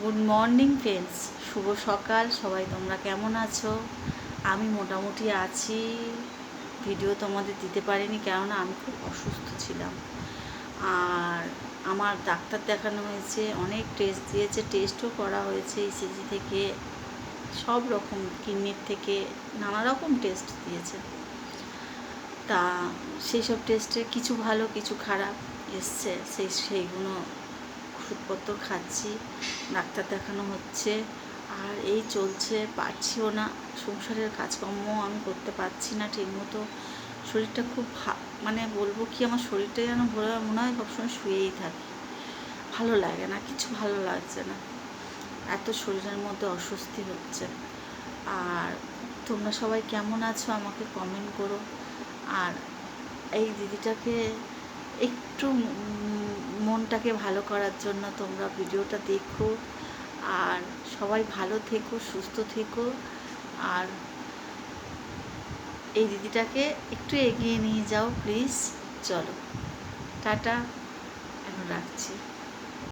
Good morning friends শুভ সকাল। সবাই তোমরা কেমন আছো? আমি মোটামুটি আছি। ভিডিও তোমাদের দিতে পারিনি কেননা আমি খুব অসুস্থ ছিলাম। আর আমার ডাক্তার দেখানো হয়েছে, অনেক টেস্ট দিয়েছে টেস্টও করা হয়েছে ইসিজি থেকে। সব রকম কিডনির থেকে নানা রকম টেস্ট দিয়েছে। তা, সেই সব টেস্টে কিছু ভালো, কিছু খারাপ এসছে। সেই, সেইগুলো ওষুধপত্র খাচ্ছি, ডাক্তার দেখানো হচ্ছে, আর এই চলছে, পারছিও না। সংসারের কাজকর্ম আমি করতে পারছি না ঠিকমতো। শরীরটা খুব মানে বলব কি, আমার শরীরটা যেন ভরে মনে হয় সবসময় শুয়েই থাকি। ভালো লাগে না, কিছু ভালো লাগছে না। এত শরীরের মধ্যে অস্বস্তি হচ্ছে। আর তোমরা সবাই কেমন আছো আমাকে কমেন্ট করো। আর এই দিদিটাকে একটু মনটাকে ভালো করার জন্য তোমরা ভিডিওটা দেখো। আর সবাই ভালো থেকো, সুস্থ থেকো। আর এই দিদিটাকে একটু এগিয়ে নিয়ে যাও, প্লিজ। চলো, টাটা, এখন রাখছি।